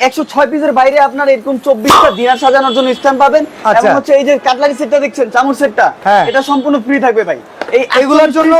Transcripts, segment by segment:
একশো ছয় পিসের বাইরে আপনার এরকম চব্বিশটা ডিনার সাজানোর জন্য স্ট্যাম্প পাবেন আচ্ছা। এবং হচ্ছে এই যে কাটলারি সেটটা দেখছেন চামচ সেটটা হ্যাঁ। এটা সম্পূর্ণ ফ্রি থাকবে ভাই এই এগুলোর জন্য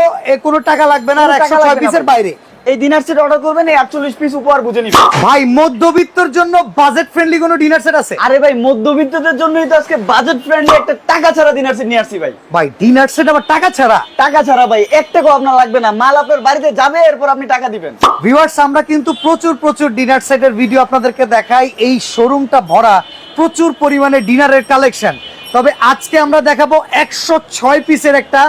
কোনো টাকা লাগবে না আর কোনো একশো টাকা ছয় লাগবে না পিসের বাইরে এই ডিনার সেট অর্ডার করবেন এই আটচল্লিশ পিস উপহার বুঝে নিবেন। ভাই মধ্যবিত্তর জন্য বাজেট ফ্রেন্ডলি কোনো ডিনার সেট আছে? আরে ভাই মধ্যবিত্তদের জন্যই তো আজকে বাজেট ফ্রেন্ডলি একটা টাকা ছাড়া ডিনার সেট নিয়ে আসছি ভাই। ভাই ডিনার সেট আবার টাকা ছাড়া? টাকা ছাড়া ভাই এক টাকাও আপনার লাগবে না। মাল আপনার বাড়িতে যাবে এরপর আপনি টাকা দিবেন। ভিউয়ার্স আমরা কিন্তু প্রচুর প্রচুর ডিনার সেটের ভিডিও আপনাদেরকে দেখাই। এই শোরুমটা ভরা প্রচুর পরিমাণে ডিনারের কালেকশন তবে আজকে আমরা দেখাবো একশো ছয় পিসের একটা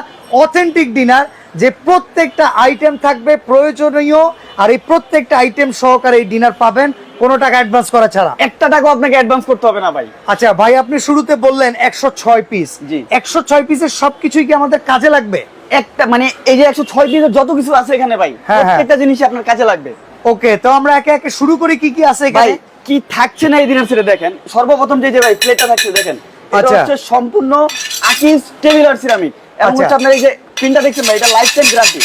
অথেন্টিক ডিনার যে প্রত্যেকটা আইটেম থাকবে প্রয়োজনীয় আর এই প্রত্যেকটা আইটেম সহকারে এই ডিনার পাবেন। কোনো টাকা অ্যাডভান্স করা ছাড়া। একটা টাকাও আপনাকে অ্যাডভান্স করতে হবে না ভাই। আচ্ছা ভাই আপনি শুরুতে বললেন একশো ছয় পিস জি। একশো ছয় পিসের সবকিছুই কি আমাদের কাজে লাগবে? একটা মানে এই যে একশো ছয় পিসের যত কিছু আছে এখানে ভাই হ্যাঁ, হ্যাঁ। প্রত্যেকটা জিনিসই আপনার কাজে লাগবে। ওকে তো আমরা একে একে শুরু করি কি কি আছে ভাই এখানে কি থাকছে না এই ডিনার সেটে দেখেন। সর্বপ্রথম যে যে ভাই প্লেটটা থাকছে দেখেন। এটা আচ্ছা। হচ্ছে সম্পূর্ণ আকিস টেবিলার সিরামিক এবং আচ্ছা। হচ্ছে আপনার এই যে পিনটা দেখছেন ভাই? এটা লাইফ টাইম গ্যারান্টি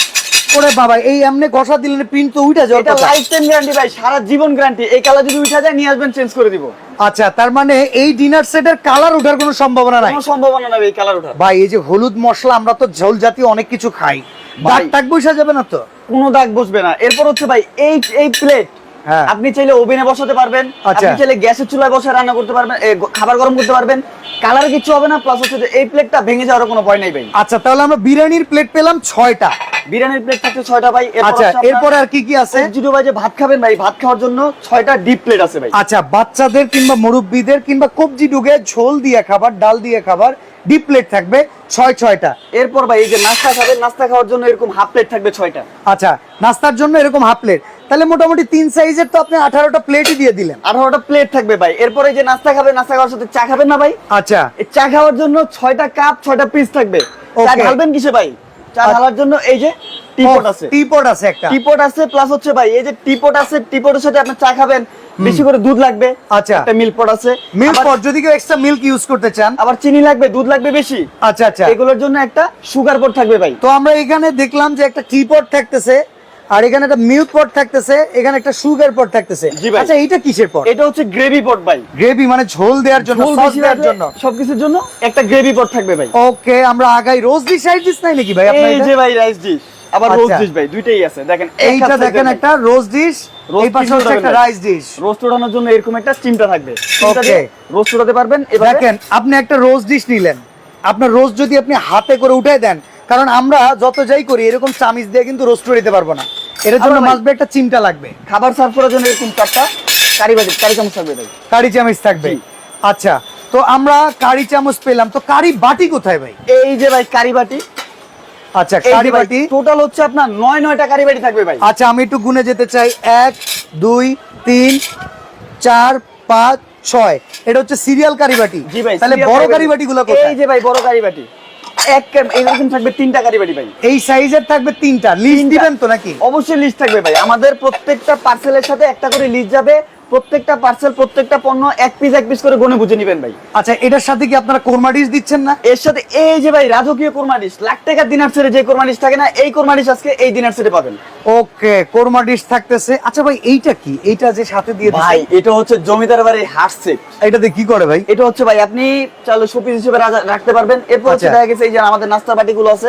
ওরে বাবা এই এমনি ঘষা দিলেন প্রিন্ট তো উঠে যাওয়ার এটা কথা। লাইফ টাইম গ্যারান্টি ভাই সারা জীবন গ্যারান্টি এই কালার যদি উঠা যায় নিয়ে আসবেন চেঞ্জ করে দিব। আচ্ছা তার মানে এই ডিনার সেটের কালার ওঠার কোনো সম্ভাবনা নাই? কোনো সম্ভাবনা না ভাই এই কালার ওঠার। ভাই এই যে হলুদ মশলা আমরা তো ঝোল জাতীয় অনেক কিছু খাই। দাগ। টাক বসা যাবে না তো? কোনো দাগ বসবে না। এরপর হচ্ছে ভাই এই এই প্লেট। আপনি চাইলে ওভেনে বসাতে পারবেন আচ্ছা। আপনি চাইলে গ্যাসের চুলায় বসে রান্না করতে পারবেন খাবার গরম করতে পারবেন। কালার কিছু হবে না প্লাস হচ্ছে এই প্লেটটা ভেঙে যাওয়ার কোনো ভয় নাই ভাই। আচ্ছা তাহলে আমরা বিরিয়ানির প্লেট পেলাম ছয়টা। বিরিয়ানির প্লেট থাকছে ছয়টা ভাই এরপর আচ্ছা এরপরে আর কি কি আছে? জিরো ভাই যে ভাত খাবেন ভাই ভাত খাওয়ার জন্য ছয়টা ডিপ প্লেট আছে ভাই। আচ্ছা বাচ্চাদের কিংবা মুরব্বীদের কিংবা কবজি ডুগে ঝোল দিয়ে খাবার ডাল দিয়ে খাবার ডিপ প্লেট থাকবে ছয় ছয়টা। এরপর ভাই এই যে নাস্তা খাবেন নাস্তা খাওয়ার জন্য এরকম হাফ প্লেট থাকবে ছয়টা। আচ্ছা নাস্তার জন্য এরকম হাফ প্লেট তাহলে মোটামুটি তিন সাইজের তো আপনি আঠারোটা প্লেটই দিয়ে দিলেন। আঠারোটা প্লেট থাকবে ভাই। এরপরে যে নাস্তা খাবেন নাস্তা খাওয়ার সাথে চা খাবেন না ভাই? আচ্ছা। চা খাওয়ার জন্য ছয়টা কাপ ছয়টা পিস থাকবে। চা. ঢালবেন কিসে ভাই? চা আচ্ছা। ঢালার জন্য এই যে টিপট আছে। টিপট আছে একটা। টিপট আছে প্লাস হচ্ছে ভাই এই যে টিপট আছে টিপটের সাথে আপনি চা খাবেন। বেশি করে দুধ লাগবে। আচ্ছা। একটা মিল্ক পট আছে। মিল্ক পট যদি কেউ এক্সট্রা মিল্ক ইউজ করতে চান। আবার চিনি লাগবে দুধ লাগবে বেশি। আচ্ছা আচ্ছা। এগুলোর জন্য একটা সুগার পট থাকবে ভাই। তো আমরা এখানে দেখলাম যে একটা টি পট থাকতেছে। আর এখানে একটা মিল্ক পট থাকতেছে এখানে একটা সুগার পট থাকতেছে। আচ্ছা এইটা কিসের পট? এটা হচ্ছে গ্রেভি পট ভাই। গ্রেভি মানে ঝোল দেওয়ার জন্য ঝোল সস দেওয়ার জন্য। সবকিছুর জন্য একটা গ্রেভি পট থাকবে ভাই। ওকে আমরা আগাই রোজ ডিশ সাইড ডিশ নাই নাকি ভাই আপনার এই যে ভাই রাইস ডিশ আবার রোজ আচ্ছা। ডিশ ভাই দুইটাই আছে। দেখেন এইটা দেখেন একটা রোজ ডিশ এই পাশে হচ্ছে একটা রাইস ডিশ। রোস্ট ওঠানোর জন্য এরকম একটা স্টিমটা থাকবে। Okay. রোস্ট ওঠাতে পারবেন এবার দেখেন আপনি একটা রোজ ডিশ নিলেন। আপনার রোজ যদি আপনি হাতে করে উঠাই দেন কারণ আমরা যত যাই করি এরকম চামিচ দিয়ে কিন্তু রোস্ট করে দিতে পারব না। এটার জন্য মাসবে একটা চিমটা লাগবে। খাবার সার্ভ করার জন্য এরকম চারটা কারি বাজি কারি চামচ থাকবে ভাই কারি চামচ থাকবে। আচ্ছা তো আমরা কারি চামচ পেলাম। তো কারি বাটি কোথায় ভাই? এই যে ভাই কারি বাটি। আচ্ছা কারি বাটি। টোটাল হচ্ছে আপনার নয় নয়টা কারি বাটি থাকবে ভাই। আচ্ছা আমি একটু গুনে যেতে চাই। এক দুই তিন চার পাঁচ ছয়। এটা হচ্ছে সিরিয়াল কারি বাটি। জি ভাই তাহলে বড় কারি বাটি। গুলো কোথায়? এই যে ভাই বড় কারি বাটি। এক এরকম থাকবে তিনটা গাড়ি বাড়ি ভাই। এই সাইজের থাকবে তিনটা। লিস্ট দিবেন তো নাকি? অবশ্যই লিস্ট থাকবে ভাই। আমাদের প্রত্যেকটা পার্সেলের সাথে একটা করে লিস্ট যাবে। প্রত্যেকটা পার্সেল প্রত্যেকটা পণ্য এক পিস এক পিস করে গনে বুঝে নেবেন ভাই। আচ্ছা এটার সাথে কি আপনারা কোরমা ডিশ দিচ্ছেন না? এর সাথে এই যে ভাই রাজকীয় কোরমা ডিশ লাখ টাকার দিনার সেটে যে কোরমা ডিশ থাকে না এই কোরমা ডিশ আজকে এই দিনার সেটে পাবেন। ওকে কোরমা ডিশ থাকতেছে। আচ্ছা ভাই এইটা কি? এইটা যে সাথে দিয়ে দিছে, ভাই এটা হচ্ছে জমিদার বাড়ির হাট সেট এটাতে কি করে ভাই? এটা হচ্ছে ভাই আপনি চাইলে শোপিস হিসেবে রাখতে পারবেন। এরপর হচ্ছে আচ্ছা। দেখা গেছে এই যে আমাদের নাস্তা বাটি গুলো আছে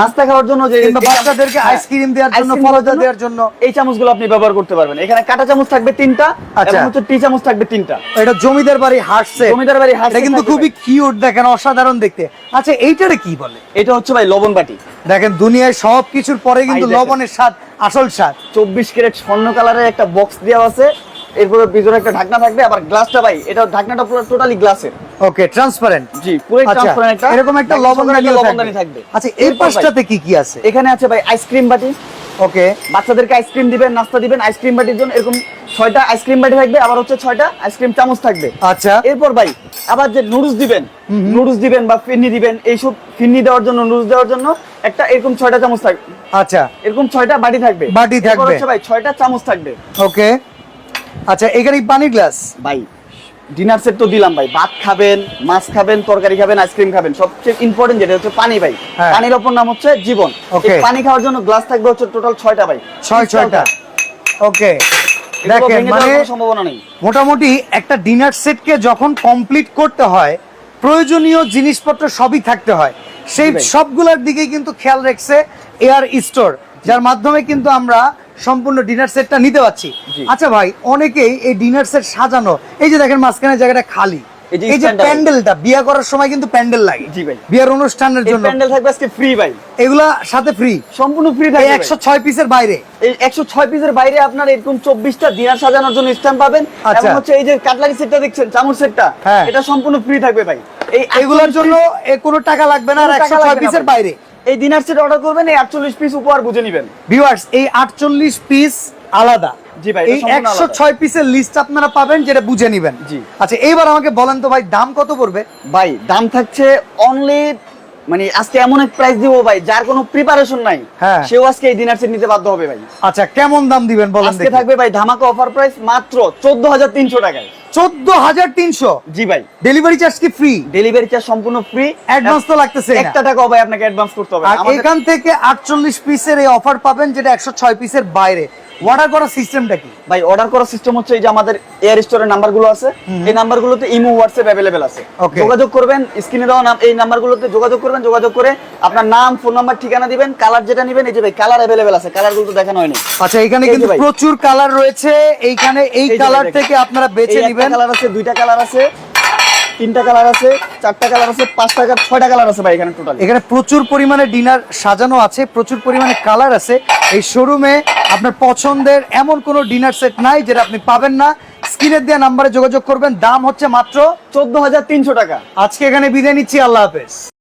নাস্তা খাওয়ার জন্য যে বাচ্চাদেরকে হ্যাঁ, আইসক্রিম দেওয়ার জন্য ফলদা দেওয়ার জন্য। এই চামচগুলো আপনি ব্যবহার করতে পারবেন। এখানে কাটা চামচ থাকবে তিনটা। এবং হচ্ছে টি চামচ থাকবে তিনটা। এটা জমিদার বাড়ি হাসছে জমিদার বাড়ি হাট এটা কিন্তু খুবই কিউট দেখেন অসাধারণ দেখতে। আচ্ছা এইটারে কি বলে? এটা হচ্ছে ভাই লবণ বাটি। দেখেন দুনিয়ায় সব কিছুর পরে কিন্তু লবণের স্বাদ আসল স্বাদ। চব্বিশ ক্যারেট স্বর্ণ কালারের একটা বক্স দেওয়া আছে। এরপরে ভিতরে একটা ঢাকনা থাকবে। আবার গ্লাসটা ভাই এটা ঢাকনাটা পুরো টোটালি গ্লাসের ওকে ট্রান্সপারেন্ট জি পুরো ট্রান্সপারেন্ট একটা। এরকম একটা ঢাকনা লবণদানি সহকারে থাকবে। আচ্ছা এর পাশটাতে কি কি আছে? এখানে আছে ভাই আইসক্রিম বাটি। ওকে বাচ্চাদেরকে আইসক্রিম দিবেন নাস্তা দিবেন আইসক্রিম বাটির জন্য এরকম ছয়টা আইসক্রিম বাটি থাকবে আবার হচ্ছে ছয়টা আইসক্রিম চামচ থাকবে। আচ্ছা। এরপর ভাই আবার যে নুডলস দিবেন নুডলস দিবেন বা ফিরনি দিবেন এইসব ফিরনি দেওয়ার জন্য নুডলস দেওয়ার জন্য একটা এরকম ছয়টা চামচ থাকবে আচ্ছা। এরকম ছয়টা বাটি থাকবে। বাটি থাকবে। ভাই ছয়টা চামচ থাকবে। ওকে। আচ্ছা এখানে পানি গ্লাস ভাই ডিনার সেট তো দিলাম ভাই। ভাত খাবেন মাছ খাবেন তরকারি খাবেন আইসক্রিম খাবেন সবচেয়ে ইম্পর্টেন্ট যেটা হচ্ছে পানি ভাই। হ্যাঁ। পানির অপর নাম হচ্ছে জীবন। পানি খাওয়ার জন্য গ্লাস থাকবে হচ্ছে টোটাল ছয়টা ভাই। ছয় ছয়টা। ওকে দেখেন, মানে- সম্ভাবনা নেই। মোটামুটি একটা ডিনার সেটকে যখন কমপ্লিট করতে হয় প্রয়োজনীয় জিনিসপত্র সবই থাকতে হয়। সেই। সবগুলোর দিকেই কিন্তু খেয়াল রাখছে এয়ার স্টোর যার মাধ্যমে কিন্তু আমরা সম্পূর্ণ ডিনার সেটটা নিতে পারছি। আচ্ছা ভাই অনেকেই এই ডিনার সেট সাজানো এই যে দেখেন মাঝখানে জায়গাটা খালি এই যে। প্যান্ডেলটা বিয়ে করার সময় কিন্তু প্যান্ডেল লাগে। জি ভাই। বিয়ের অনুষ্ঠানের জন্য। প্যান্ডেল থাকবে আজকে ফ্রি ভাই। এগুলা সাথে ফ্রি সম্পূর্ণ ফ্রি থাকবে একশো ভাই। ছয় পিসের বাইরে। এই একশো ছয় পিসের বাইরে আপনার এরকম চব্বিশটা দিনার সাজানোর জন্য স্ট্যাম্প পাবেন। আচ্ছা। এবং হচ্ছে এই যে কাটলারি সেটটা দেখছেন চামচ সেটটা হ্যাঁ। এটা সম্পূর্ণ ফ্রি থাকবে ভাই। এই এগুলোর জন্য কোনো টাকা লাগবে না আর কোনো টাকা একশো ছয় লাগবে না পিসের বাইরে। এই দিনার সেট অর্ডার করবেন এই আটচল্লিশ পিস উপহার বুঝে নেবেন। ভিউয়ার্স এই আটচল্লিশ পিস আলাদা। জি ভাই, এই একশো। ছয় পিসের লিস্ট আপনারা পাবেন যেটা বুঝে নিবেন। জি। আচ্ছা এইবার আমাকে বলেন তো ভাই দাম কত পড়বে? ভাই দাম থাকছে অনলি মানে আজকে এমন এক প্রাইস দিব ভাই যার কোনো প্রিপারেশন নাই। হ্যাঁ। সেও আজকে এই ডিনার সেট নিতে বাধ্য হবে ভাই। আচ্ছা কেমন দাম দিবেন বলেন আজকে থাকবে ভাই ধামাকা অফার প্রাইস মাত্র চোদ্দ হাজার তিনশো টাকায়। চোদ্দ হাজার তিনশো। জি ভাই। ডেলিভারি চার্জ কি ফ্রি ডেলিভারি চার্জ সম্পূর্ণ ফ্রি অ্যাডভান্স তো লাগতেছে না। একটা টাকাও ভাই আপনাকে অ্যাডভান্স করতে হবে আর এখান থেকে আটচল্লিশ পিসের এই অফার পাবেন যেটা একশো ছয় পিসের বাইরে। অর্ডার করার সিস্টেমটা কি? ভাই অর্ডার করার সিস্টেম হচ্ছে এই যে আমাদের এয়ার স্টোরের নাম্বারগুলো আছে। এই নাম্বারগুলোতে ইমো হোয়াটসঅ্যাপ অ্যাভেলেবেল আছে। যোগাযোগ করবেন স্ক্রিনে দেওয়া নাম এই নাম্বারগুলোতে যোগাযোগ করবেন যোগাযোগ করে আপনার নাম ফোন নাম্বার ঠিকানা দিবেন কালার যেটা নেবেন এই যে ভাই কালার অ্যাভেলেবেল আছে কালারগুলো তো দেখানো হয়নি। আচ্ছা এখানে কিন্তু প্রচুর কালার রয়েছে। এইখানে এই এই কালার থেকে আপনারা বেছে নিবেন। কালার আছে দুইটা কালার আছে তিনটা কালার আছে চারটা কালার আছে পাঁচটা কালার ছয়টা কালার আছে ভাই এখানে টোটাল এখানে প্রচুর পরিমাণে ডিনার সাজানো আছে প্রচুর পরিমাণে কালার আছে। এই শোরুমে আপনার পছন্দের এমন কোনো ডিনার সেট নাই যেটা আপনি পাবেন না। স্ক্রিনের দেওয়া নাম্বারে যোগাযোগ করবেন। দাম হচ্ছে মাত্র চোদ্দ হাজার তিনশো টাকা। আজকে এখানে বিদায় নিচ্ছি। আল্লাহ হাফেজ।